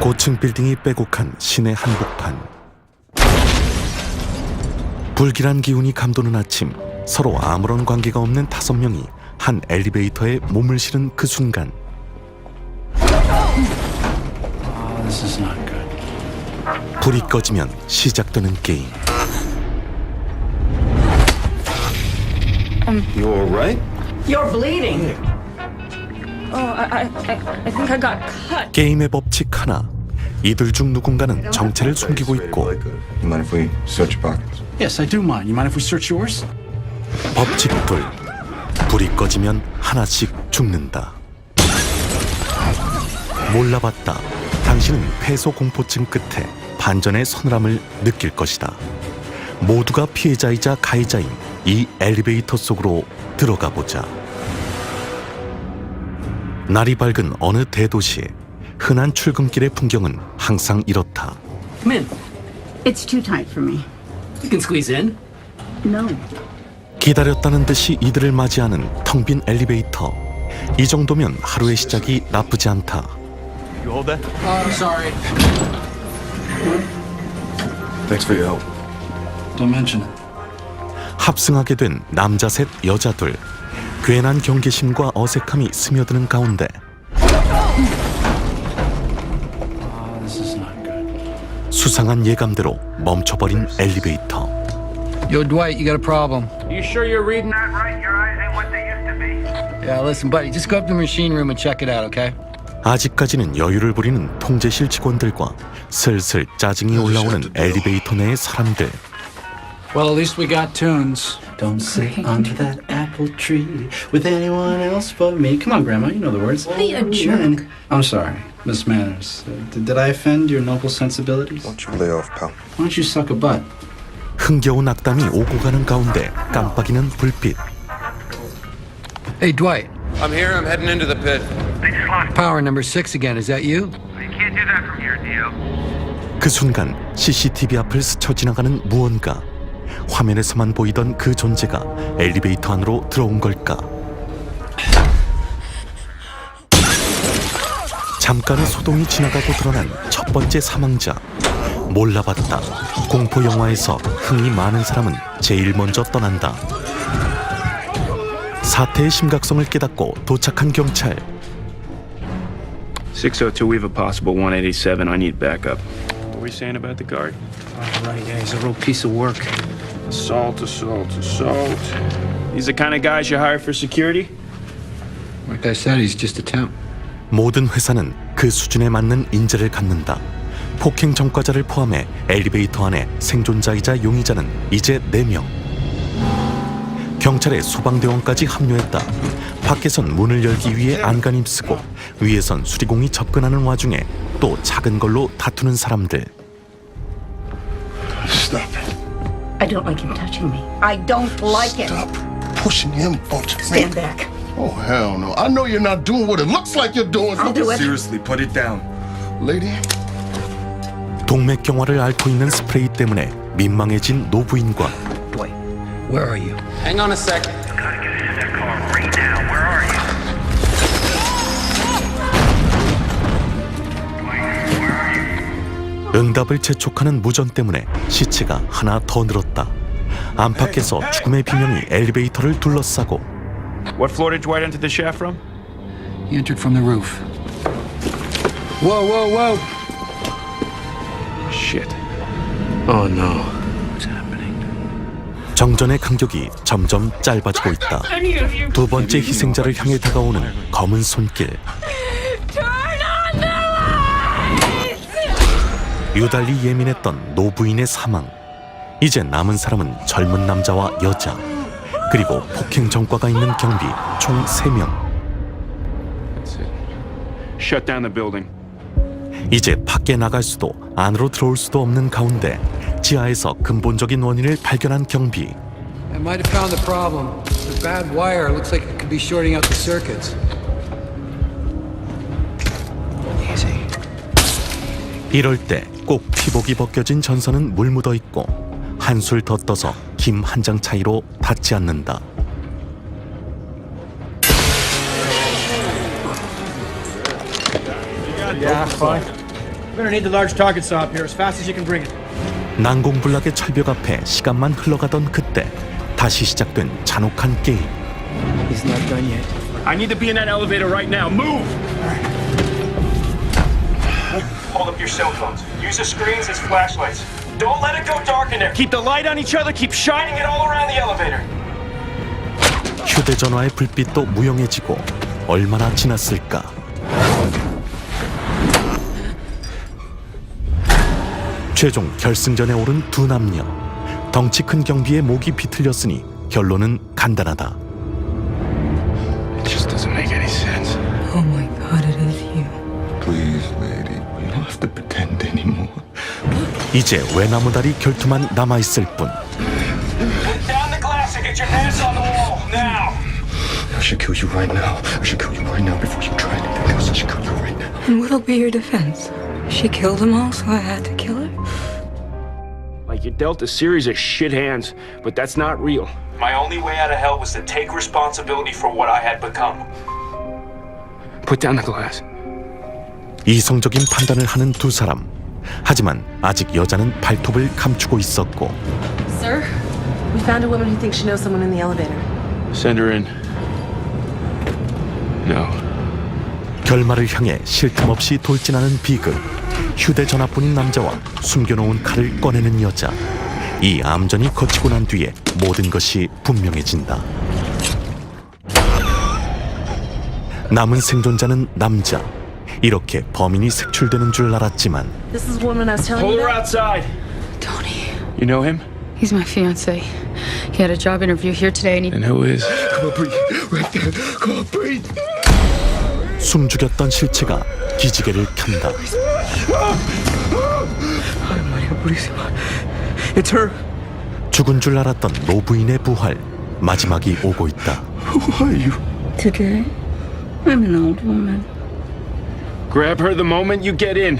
고층 빌딩이 빼곡한 시내 한복판. 불길한 기운이 감도는 아침 서로 아무런 관계가 없는 다섯 명이 한 엘리베이터에 몸을 실은 그 순간 this is not good. 불이 꺼지면 시작되는 게임. You all right? You're bleeding. 게임의 법칙 하나. 이들 중 누군가는 정체를 숨기고 있고 You mind if we search your pockets? Yes, I do mind. You mind if we search yours? 법칙 둘. 불이 꺼지면 하나씩 죽는다. 몰라봤다. 당신은 패소 공포증 끝에 반전의 서늘함을 느낄 것이다. 모두가 피해자이자 가해자인 이 엘리베이터 속으로 들어가 보자. 날이 밝은 어느 대도시. 흔한 출근길의 풍경은 항상 이렇다. Come in. It's too tight for me. You can squeeze in. No. 기다렸다는 듯이 이들을 맞이하는 텅 빈 엘리베이터. 이 정도면 하루의 시작이 나쁘지 않다. Oh, I'm sorry. Thanks for your help. Don't mention it. 합승하게 된 남자 셋 여자 둘. 괜한 경계심과 어색함이 스며드는 가운데 Oh, this is not good. 수상한 예감대로 멈춰버린 엘리베이터. Yo, Dwight, you got a problem. You sure you're reading that? Right, your eyes ain't what they used to be. Yeah, listen, buddy, just go up to the machine room and check it out, okay? 아직까지는 여유를 부리는 통제실 직원들과 슬슬 짜증이 올라오는 엘리베이터 내의 사람들. Well, at least we got tunes. Don't sit under that apple tree with anyone else but me. Come on, Grandma, you know the words. Be a jerk. I'm sorry, Miss Manners. Uh, did, did I offend your noble sensibilities? Why don't you lay off, pal? Why don't you suck a butt? 흥겨운 악담이 오고 가는 가운데 깜빡이는 불빛. Hey, Dwight, I'm here. I'm heading into the pit. They just lost. power number six again. Is that you? You can't do that from here, Dio. 그 순간 CCTV 앞을 스쳐 지나가는 무언가. 화면에서만 보이던 그 존재가 엘리베이터 안으로 들어온 걸까? 잠깐의 소동이 지나가고 드러난 첫 번째 사망자. 몰라봤다. 공포 영화에서 흥이 많은 사람은 제일 먼저 떠난다. 사태의 심각성을 깨닫고 도착한 경찰. 602, we have a possible 187. I need backup. What were you saying about the guard? Oh, right, yeah, he's a real piece of work. Assault, assault, assault. He's the kind of guys you hire for security? Like I said, he's just a temp. 모든 회사는 그 수준에 맞는 인재를 갖는다. 폭행 전과자를 포함해 엘리베이터 안에 생존자이자 용의자는 이제 4명. 경찰에 소방대원까지 합류했다. 밖에선 문을 열기 위해 안간힘 쓰고 위에선 수리공이 접근하는 와중에 또 작은 걸로 다투는 사람들. I don't like him touching me. I don't like it. Stop pushing him onto me. Stand back. Oh, hell no. I know you're not doing what it looks like you're doing. I'll do it. Seriously, put it down. Lady, 동맥경화를 앓고 있는 스프레이 때문에 민망해진 노부인과 Dwight, where are you? Hang on a sec. Gotta get into that car right now. Where are you? 응답을 재촉하는 무전 때문에 시체가 하나 더 늘었다. 안팎에서 죽음의 비명이 엘리베이터를 둘러싸고 What floor did Dwight enter the shaft from? He entered from the roof. Whoa, whoa, whoa! Shit. Oh, no. What's happening? 정전의 간격이 점점 짧아지고 있다. 두 번째 희생자를 향해 다가오는 검은 손길. 유달리 예민했던 노부인의 사망. 이제 남은 사람은 젊은 남자와 여자. 그리고 폭행 전과가 있는 경비 총 3명. That's it. Shut down the building. 이제 밖에 나갈 수도 안으로 들어올 수도 없는 가운데 지하에서 근본적인 원인을 발견한 경비. I might have found the problem. The bad wire looks like it could be shorting out the circuits. Easy. 이럴 때 꼭 피복이 벗겨진 전선은 물 묻어 있고 한술 더 떠서 김 한 장 차이로 닿지 않는다. We're gonna need the large target saw up here as fast as you can bring it. 난공불락의 철벽 앞에 시간만 흘러가던 그때 다시 시작된 잔혹한 게임. He's not done yet. I need to be in that elevator right now. Move! Hold up your cell phones. Use the screens as flashlights. Don't let it go dark in there. Keep the light on each other, keep shining it all around the elevator. 휴대전화의 불빛도 무용해지고 얼마나 지났을까? 최종 결승전에 오른 두 남녀. 덩치 큰 경비에 목이 비틀렸으니 결론은 간단하다. 이제 외나무다리 결투만 남아있을 뿐. Put down the glass and get your hands on the wall now. I should kill you right now. I should kill you right now before you try anything else. I should kill you right now. And what'll be your defense? She killed them all, so I had to kill her? Like, you dealt a series of shit hands, but that's not real. My only way out of hell was to take responsibility for what I had become. Put down the glass. 이성적인 판단을 하는 두 사람. 하지만 아직 여자는 발톱을 감추고 있었고 Sir, we found a woman who thinks she knows someone in the elevator. Send her in. No. 결말을 향해 쉴틈 없이 돌진하는 비극. 휴대전화뿐인 남자와 숨겨놓은 칼을 꺼내는 여자. 이 암전이 거치고 난 뒤에 모든 것이 분명해진다. 남은 생존자는 남자. 이렇게 범인이 색출되는 줄 알았지만 This is the woman I was telling Pull you her about. outside. Tony. You know him? He's my fiance. He had a job interview here today and he. And who is? Come on, breathe. Right there. Come on, breathe. 숨 죽였던 실체가 기지개를 켠다. It's her. 죽은 줄 알았던 노부인의 부활. 마지막이 오고 있다. Who are you? Today, I'm an old woman. Grab her the moment you get in.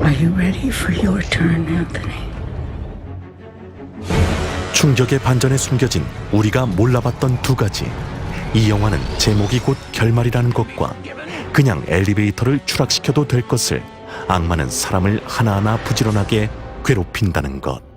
Are you ready for your turn, Anthony? 충격의 반전에 숨겨진 우리가 몰라봤던 두 가지. 이 영화는 제목이 곧 결말이라는 것과 그냥 엘리베이터를 추락시켜도 될 것을 악마는 사람을 하나하나 부지런하게 괴롭힌다는 것.